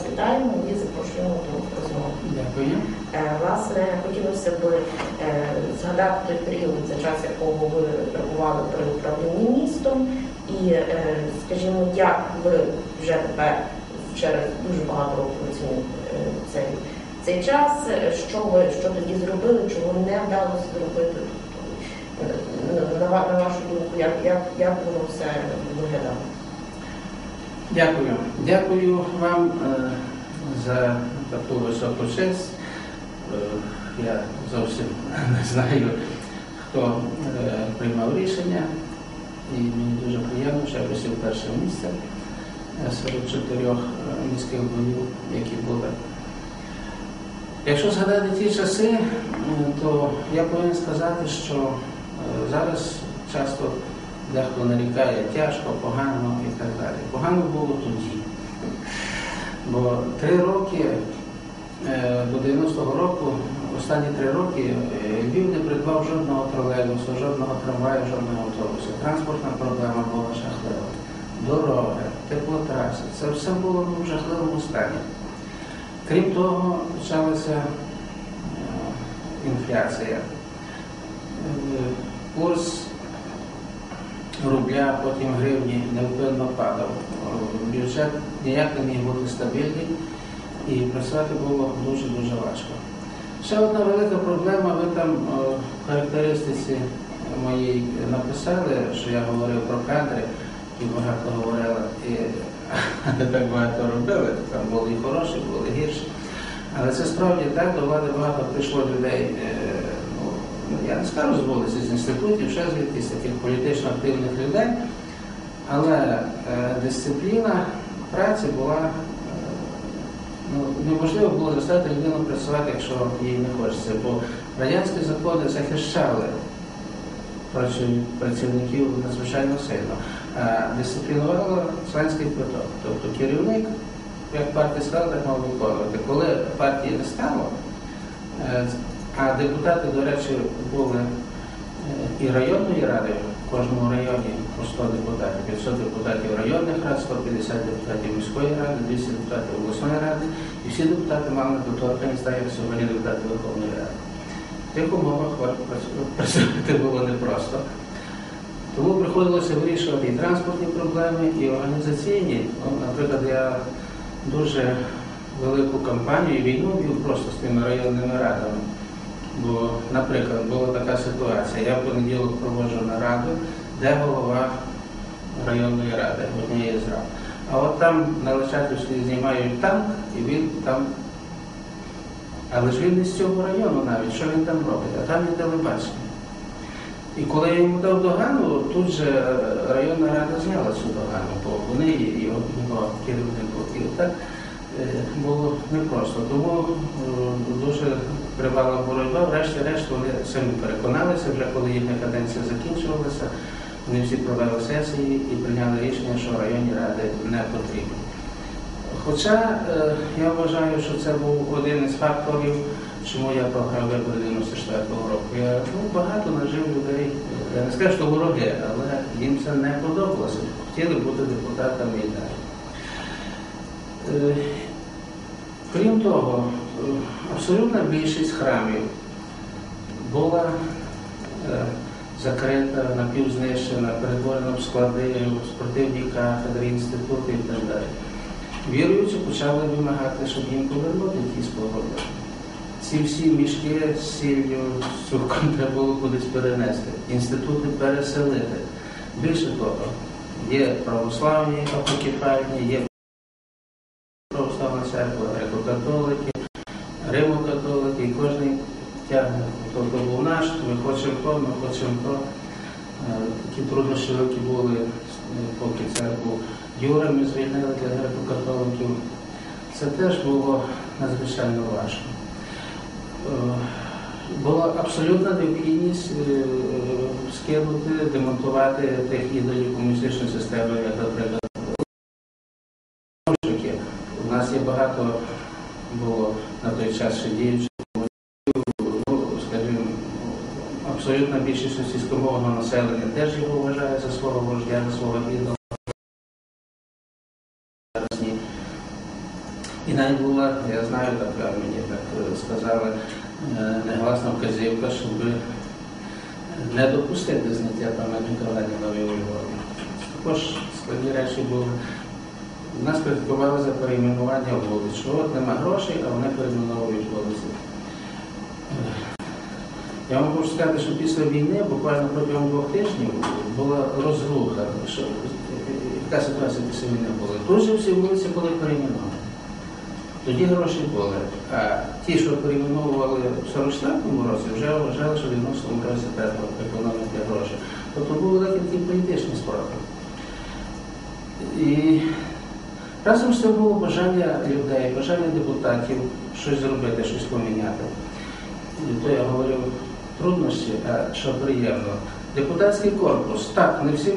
вас вітаємо і запрошуємо до розмови. Дякую. Е, Власне, хотілося б е, згадати той період, за час якого ви перебували при управлінні містом, і, е, скажімо, як ви вже тепер через дуже багато років оцінюєте цей, цей час, що ви що тоді зробили, чого не вдалося зробити? На, на вашу думку, як, як, як воно все виглядало? Дякую. Дякую вам е, за таку високу честь. Е, Я зовсім не знаю, хто е, приймав рішення, і мені дуже приємно, що я посів перше місце серед чотирьох міських боїв, які були. Якщо згадати ті часи, то я повинен сказати, що зараз часто дехто нарікає тяжко, погано і так далі. Погано було тоді. Бо три роки е, до 90-го року, останні три роки, е, Львів не придбав жодного тролейбусу, жодного трамваю, жодного автобусу. Транспортна проблема була жахлива. Дороги, теплотраси, це все було в жахливому стані. Крім того, почалася е, інфляція. Курс рубля, потім гривні невпинно падав. Бюджет ніяк не міг бути стабільний і працювати було дуже-дуже важко. Ще одна велика проблема, ви там е, в характеристиці моїй написали, що я говорив про кадри, і багато говорили, і так багато робили, там були і хороші, були гірші. Але це справді так, до влади багато прийшло людей, е, я не скажу з з інститутів, ще звідки з таких політично активних людей, але е, дисципліна праці була е, ну, неможливо було заставити людину працювати, якщо їй не хочеться, бо радянські закони захищали працівників надзвичайно сильно. А дисциплінувало членський квиток. Тобто керівник, як партія сказала, так мав виконувати. Коли партії не стало, е, а депутати, до речі, були е, і районної ради, в кожному районі по 100 депутатів, 500 депутатів районних рад, 150 депутатів міської ради, 200 депутатів обласної ради, і всі депутати мали недоторканність, так як сьогодні депутати Верховної Ради. В тих умовах працювати було непросто. Тому приходилося вирішувати і транспортні проблеми, і організаційні. Ну, наприклад, я дуже велику кампанію, війну вів просто з тими районними радами. Бо, наприклад, була така ситуація. Я в понеділок проводжу нараду, де голова районної ради, однієї з рад. А от там на Личаківській знімають танк, і він там. Але ж він не з цього району навіть, що він там робить, а там є телебачення. І коли я йому дав догану, тут же е, районна рада зняла цю догану, бо вони і його керівнику. Е, було непросто. Тому е, дуже тривала боротьба. Врешті-решт вони самі переконалися, вже коли їхня каденція закінчувалася, вони всі провели сесії і прийняли рішення, що районні ради не потрібні. Хоча е, я вважаю, що це був один із факторів, чому я програв вибори 94-го року. Я ну, багато нажив людей. Я не скажу, що вороги, але їм це не подобалося. Хотіли бути депутатами і далі. Е, Крім того, е, абсолютна більшість храмів була е, закрита, напівзнищена, перетворена в склади, спортивні кафедри, інститути і так далі. Віруючі почали вимагати, щоб їм повернути ті спогади. Ці всі мішки з сіллю, з цукром треба було кудись перенести, інститути переселити. Більше того, є православні апокефальні, є церква, греко-католики, римо-католики, і кожен тягне. Тобто був наш, ми хочемо то, ми хочемо то. Е, Такі труднощі великі були, е, поки церкву Юрами звільнили для греко-католиків. Це теж було надзвичайно важко. Е, Була абсолютна необхідність скинути, демонтувати тих ідолів комуністичної системи, як, наприклад, Знову У нас є багато було на той час ще діючих ну, абсолютна більшість російськомовного населення теж його вважає за свого вождя, за свого ідола. І навіть була, я знаю, така мені так е, сказали, е, негласна вказівка, щоб не допустити зняття пам'ятника Лені Новій у Львові. Також складні речі були. Нас критикували за перейменування вулиць, що от нема грошей, а вони перейменовують вулиці. Е, Я вам хочу сказати, що після війни, буквально протягом двох тижнів, була розруха, що яка ситуація після війни була. Тут же всі вулиці були перейменовані. Тоді гроші були. А ті, що перейменовували в 44-му році, вже вважали, що в 90-му році треба економити гроші. Тобто були такі політичні спроби. І разом з тим було бажання людей, бажання депутатів щось зробити, щось поміняти. І то я говорив труднощі, а що приємно. Депутатський корпус, так, не всім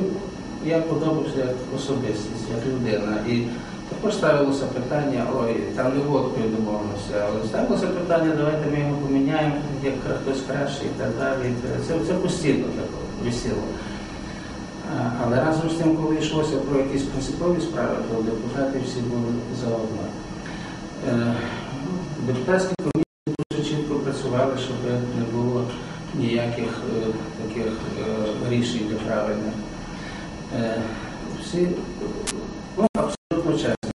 я подобався як особистість, як людина. І також ставилося питання, ой, там не водкою домовилося, але ставилося питання, давайте ми його поміняємо, як хтось краще і так далі. Це, це постійно так висіло. Але разом з тим, коли йшлося про якісь принципові справи, то депутати всі були заодно. Е, Депутатські комісії дуже чітко працювали, щоб не було ніяких е, таких е, рішень неправильних. Всі ну, абсолютно чесно.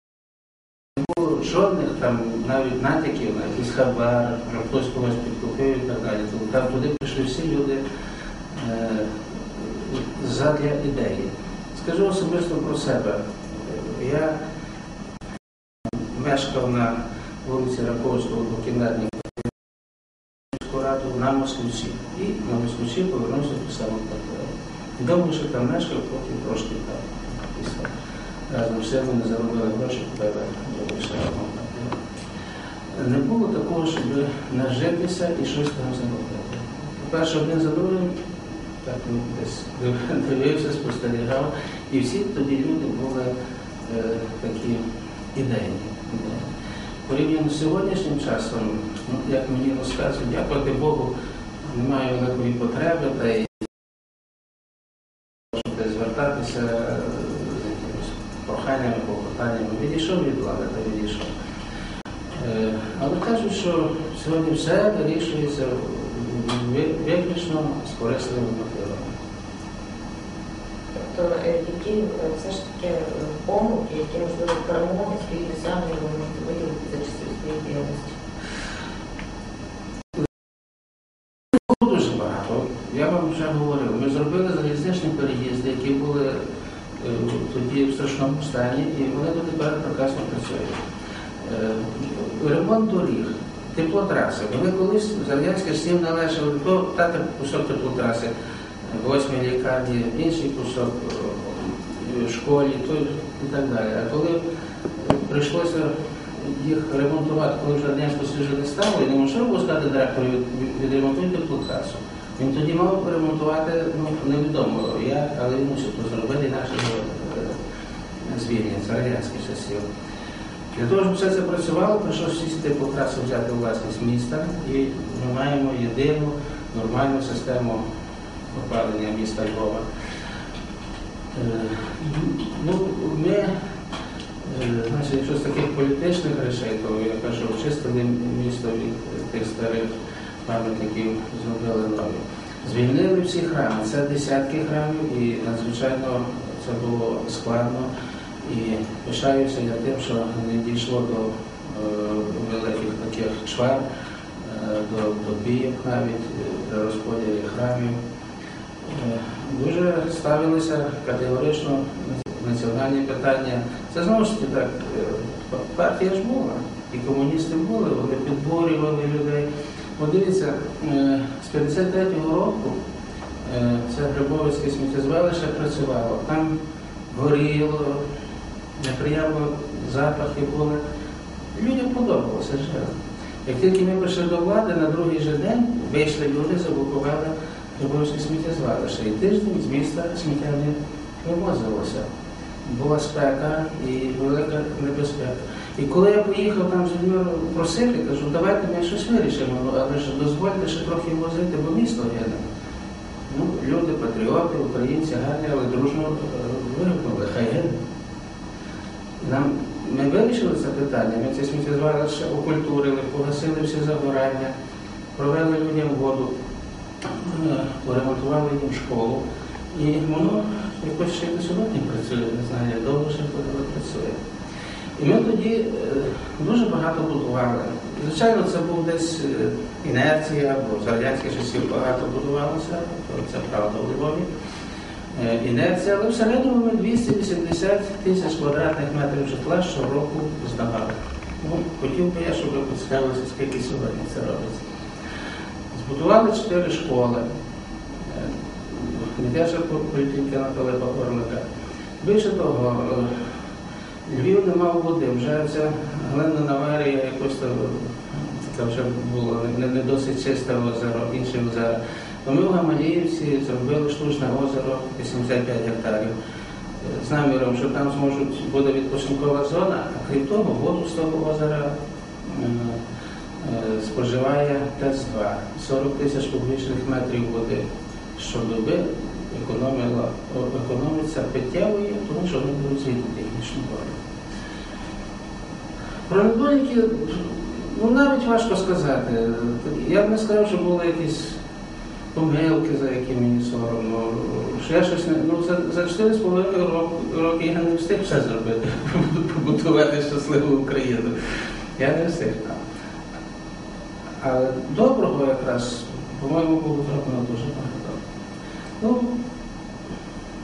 Не було жодних там навіть натяків на якийсь хабар, хтось когось підкупив і так далі. Там туди прийшли всі люди задля ідеї. Скажу особисто про себе. Я мешкав на вулиці Раковського двокімнатній міську раду на Москвичі. І на Москвичі повернувся до самого квартиру. Думаю, що там мешкав, потім трошки там. Разом з цим ми заробили гроші, купили ще одну квартиру. Не було такого, щоб нажитися і щось там заробити. По-перше, один за другим так ну, десь дивився, спостерігав. І всі тоді люди були е, такі ідейні. Порівняно з сьогоднішнім часом, ну, як мені розказують, дякувати Богу, немає великої потреби та й щоб звертатися е, з якимись проханнями, попитаннями. Відійшов від влади та відійшов. Е, Але кажуть, що сьогодні все вирішується ви- виключно з корисливим мотивом. Тобто, е, які е, все ж таки е, помилки, які можливо перемоги, свої досягнення ви можете виділити за часів своєї діяльності? Дуже багато. Я вам вже говорив, ми зробили залізничні переїзди, які були тоді в страшному стані, і вони до тепер прекрасно працюють. Ремонт доріг, теплотраси. Вони колись з радянських часів належали до тата кусок теплотраси, восьмій лікарні, інший кусок е, школі то, і так далі. А коли прийшлося їх ремонтувати, коли вже радянського Союзу не стало, і не можна було сказати директору від- відремонтуйте теплотрасу. Він тоді мав ремонтувати, ну невідомо як, але він мусив то зробити, інакше його е, звільнять з радянських часів. Для того, щоб все це працювало, прийшлося всі ці теплотраси взяти власність міста, і ми маємо єдину нормальну систему опалення міста Львова. Е, Ну, ми, е, значить, якщо з таких політичних речей, то я кажу, очистили місто від тих старих пам'ятників, зробили нові. Звільнили всі храми, це десятки храмів, і надзвичайно це було складно. І пишаюся я тим, що не дійшло до е, великих таких чвар, е, до, до бійок навіть е, при розподілі храмів. Дуже ставилися категорично національні питання. Це знову ж таки так, партія ж була, і комуністи були, вони підборювали людей. От дивіться, е, з 53-го року це Грибовицьке сміттєзвалище працювало. Там горіло, неприємно запахи були. Людям подобалося жити. Як тільки ми прийшли до влади, на другий же день вийшли люди, заблокували Грибовське сміттєзвалище. І тиждень з міста сміття не вивозилося. Була спека і велика небезпека. І коли я поїхав там з людьми просити, кажу, давайте ми щось вирішимо, ну, але ж дозвольте ще трохи возити, бо місто гине. Ну, люди, патріоти, українці гарні, але дружно е, вигукнули, хай гине. Нам ми вирішили це питання, ми це сміттєзвалище окультурили, погасили всі загорання, провели людям воду, е, поремонтували їм школу. І воно якось ще й до сьогодні працює, не знаю, як довго ще працює. І ми тоді е, дуже багато будували. Звичайно, це був десь е, інерція, бо за радянських часів багато будувалося, це правда у Львові. Е, Інерція, але в середньому ми 280 тисяч квадратних метрів житла щороку здавали. Ну, хотів би я, щоб ви поцікавилися, скільки сьогодні це робиться. Збудували чотири школи. Е, Недержа політики на Пилипа Орлика. Більше того, е, Львів не мав води, вже ця глиняна аварія якось там, це вже було не, не досить чисте озеро, інше озеро. То ми в Гамаліївці зробили штучне озеро 85 гектарів з наміром, що там зможуть буде відпочинкова зона, а крім того, воду з того озера е, е, споживає ТЕС-2. 40 тисяч кубічних метрів води щодоби економиться питтєвою, тому що вони беруть звідти технічну воду. Про недоліки, ну навіть важко сказати. Я б не сказав, що були якісь помилки, за які мені соромно. Я щось не. Ну, за, за 4,5 роки, роки я не встиг все зробити, побудувати щасливу Україну. Я не встиг там. Але доброго якраз, по-моєму, було зроблено дуже багато. Ну,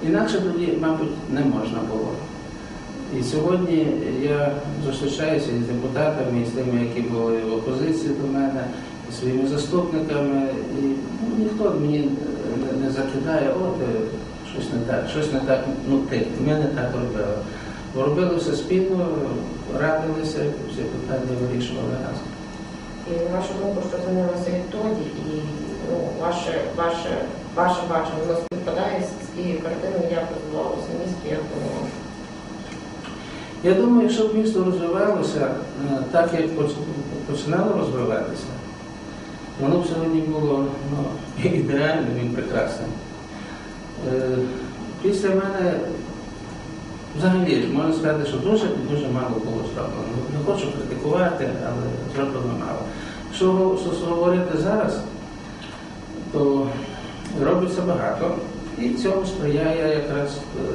інакше тоді, мабуть, не можна було. І сьогодні я зустрічаюся із депутатами, і з тими, які були в опозиції до мене, своїми заступниками, і ну, ніхто мені не, не закидає, от е, щось не так, щось не так, ну ти, ми не так робили. Робили все спільно, радилися, всі питання вирішували разом. І на вашу думку, що змінилося відтоді, і ну, ваше, ваше, ваше бачення воно співпадає з тією картиною, як розвивалося місто, як воно. Я думаю, якщо б місто розвивалося е, так, як починало розвиватися, воно б сьогодні було ну, ідеальним і прекрасним. Е, Після мене взагалі можна сказати, що дуже дуже мало було зроблено. Не хочу критикувати, але зроблено мало. Що говорити зараз, то робиться багато, і цьому сприяє якраз е,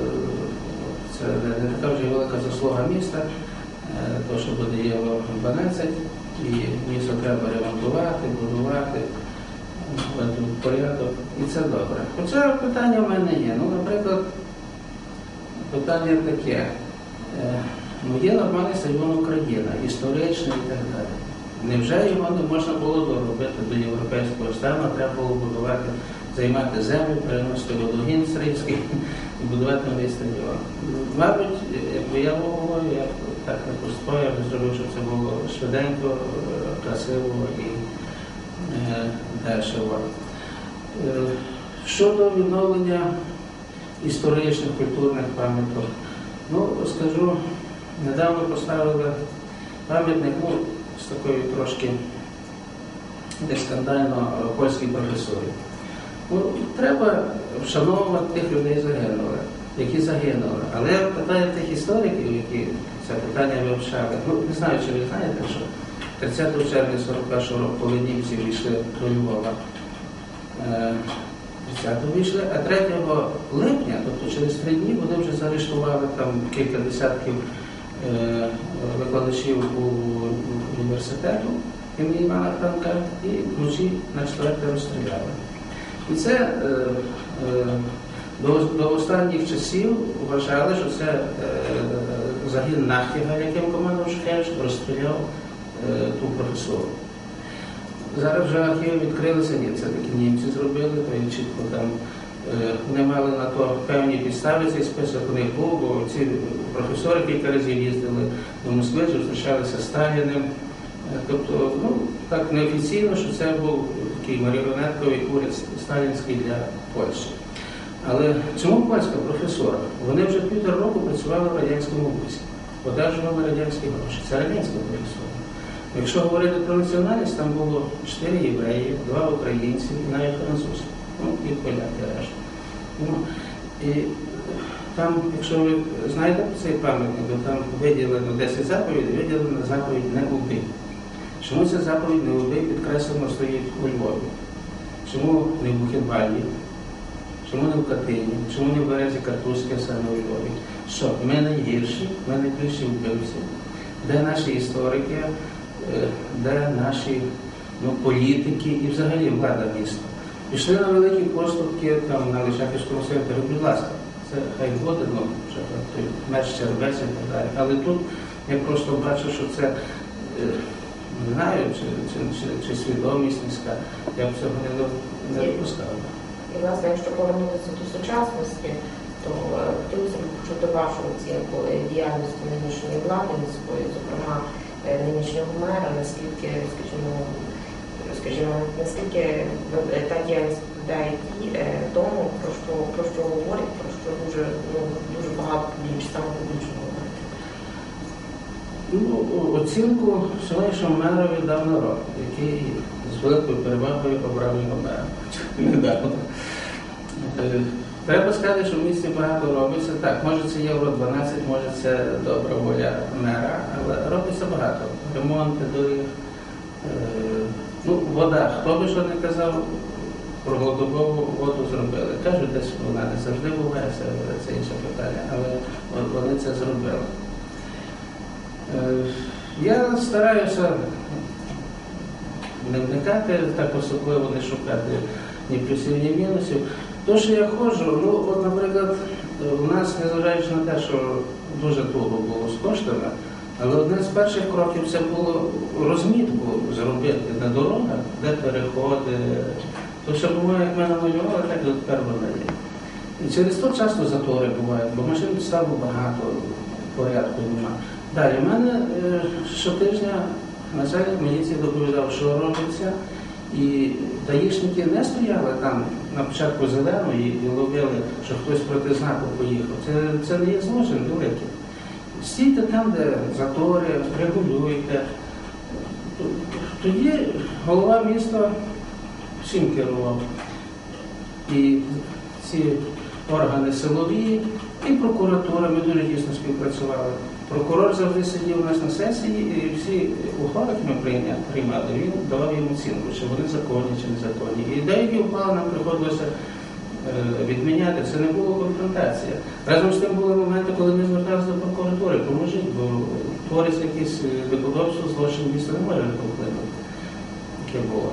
це не, не така вже велика заслуга міста, е, то що буде євро 12, і місто треба ремонтувати, будувати, порядок, і це добре. Хоча питання в мене є. Ну, наприклад, питання таке. Е, Ну, є нормальний стадіон Україна, історичний і так далі. Невже його не можна було доробити до європейського стану, треба було будувати, займати землю, переносити водогін Срийський і будувати новий стадіон? Мабуть, я головою, я так не поступав, я б зробив, щоб це швиденько, е, красиво і е, дешево. Е, Щодо відновлення історичних культурних пам'яток, ну скажу, недавно поставили пам'ятник ну, з такою трошки скандально е, польській професорі. Ну, треба вшановувати тих людей загинули, які загинули. Але питаю тих істориків, які це питання вивчали. Ну, не знаю, чи ви знаєте, що 30 червня 41 року, коли німці війшли до Львова, е, 30-го вийшли, а 3 липня, тобто через три дні, вони вже заарештували там кілька десятків е, викладачів у університету імені Івана Франка і вночі на четверте розстріляли. І це е, е, до, до останніх часів вважали, що це е, загін Нахтіга, яким командував Шухевич, розстріляв е, ту професору. Зараз вже архіви відкрилися, ні, це такі німці зробили, то і чітко там е, вони мали на то певні підстави, цей список у них був, бо ці професори кілька разів їздили до Москви, зустрічалися з Сталіним. Е, Тобто, ну, так неофіційно, що це був такий маріонетковий уряд сталінський для Польщі. Але чому польська професора? Вони вже півтора року працювали в радянському вузі, одержували радянські гроші. Це радянська професора. Якщо говорити про національність, там було чотири євреї, два українці навіть французи. Ну і поляки решта. Ну, і Там, якщо ви знаєте про цей пам'ятник, то там виділено 10 заповідей, виділена заповідь не убий. Чому ця заповідь не убий підкреслено стоїть у Львові? Чому не в Бухенвальді? Чому не в Катині? Чому не в березі Картузьке саме у Львові? Що ми найгірші, ми найбільші вбивці? Де наші історики, е, де наші ну, політики і взагалі влада міста? Пішли на великі поступки там на Лишаківському центрі, будь ласка, це хай буде, ну, вже той меч червець і так далі. Але тут я просто бачу, що це е, не знаю, чи, чи, чи, чи свідомість міська, я б цього не допускав. І, власне, якщо повернутися до сучасності, то е, хотілося б почути вашу оцінку діяльності нинішньої влади міської, зокрема е, нинішнього мера, наскільки, скажімо, скажімо, наскільки е, та діяльність відповідає тій, тому, про що, про що говорять, про що дуже, ну, дуже багато публіч, саме публічно. Ну, оцінку сьогоднішньому мерові дав народ, який з великою перевагою обрав його мера недавно. Треба сказати, що в місті багато робиться. Так, може це євро 12, може це добра воля мера, але робиться багато. Ремонти доріг, е, ну, вода. Хто би що не казав, про голодову воду зробили. Кажуть, десь вона не завжди буває, це інше питання, але вони це зробили. Е, Я стараюся не вникати так особливо, не шукати ні плюсів, ні мінусів. То, що я ходжу, ну, от, наприклад, у нас, незважаючи на те, що дуже туго було з коштами, але одне з перших кроків це було розмітку зробити на дорогах, де переходи. То, що буває, як ми намалювали, так і тепер воно є. І через то часто затори бувають, бо машин стало багато, порядку нема. Далі, в мене е, щотижня начальник міліції доповідав, що робиться, і даїшники не стояли там на початку зеленої і ловили, що хтось проти знаку поїхав. Це, це не є злочин великий. Стійте там, де затори, регулюйте. Тоді голова міста всім керував. І ці органи силові, і прокуратура, ми дуже тісно співпрацювали. Прокурор завжди сидів у нас на сесії, і всі ухвали, які ми приймали, він давав їм оцінку, чи вони законні, чи незаконні. І деякі ухвали нам приходилося е, відміняти. Це не було конфронтація. Разом з тим були моменти, коли ми зверталися до прокуратури, поможіть, бо твориться якийсь е, неподобство, злочин місто не може вплинути. Яке було.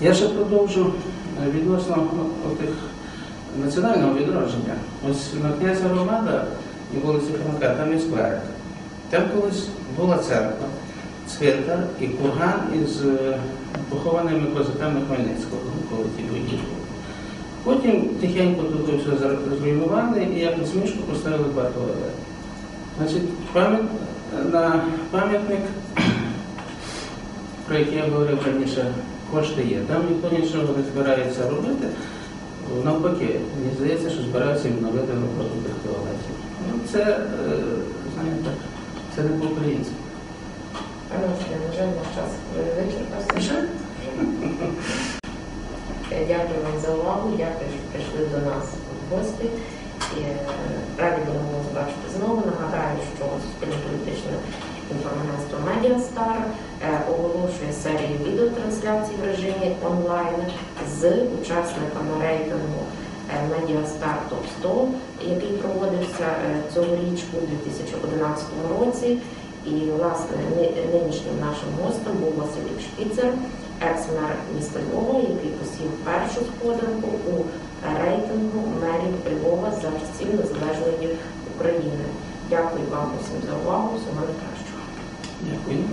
Я ще продовжу е, відносно отих національного відродження. Ось на князя Ромада і вулиці Франка, там є скверик. Там колись була церква, цвинтар і курган із е, похованими козаками Хмельницького, ну, коли ті були. Потім тихенько тут все зр- зруйнували і як смішку поставили два. Значить, пам'ят, на пам'ятник, про який я говорив раніше, кошти є. Там ніхто нічого не збирається робити. Навпаки, мені здається, що збираються відновити роботу тих туалетів. Ну, це, е, знаєте, це не по-українськи. Пане Василю, на жаль, наш час вичерпався. Е, Дякую вам за увагу, дякую, що прийшли до нас в гості. І, е, Раді будемо вас бачити знову. Нагадаю, що спільне політичне інформагентство Медіастар оголошує серію відеотрансляцій в режимі онлайн з учасниками рейтингу Медіастар Топ 100, який проводився е, цьогоріч у 2011 році. І власне нинішнім нашим гостем був Василь Шпіцер, екс-мер міста Львова, який посів першу сходинку у рейтингу мерів Львова за часів незалежної України. Дякую вам усім за увагу. Всього найкращого. Дякую.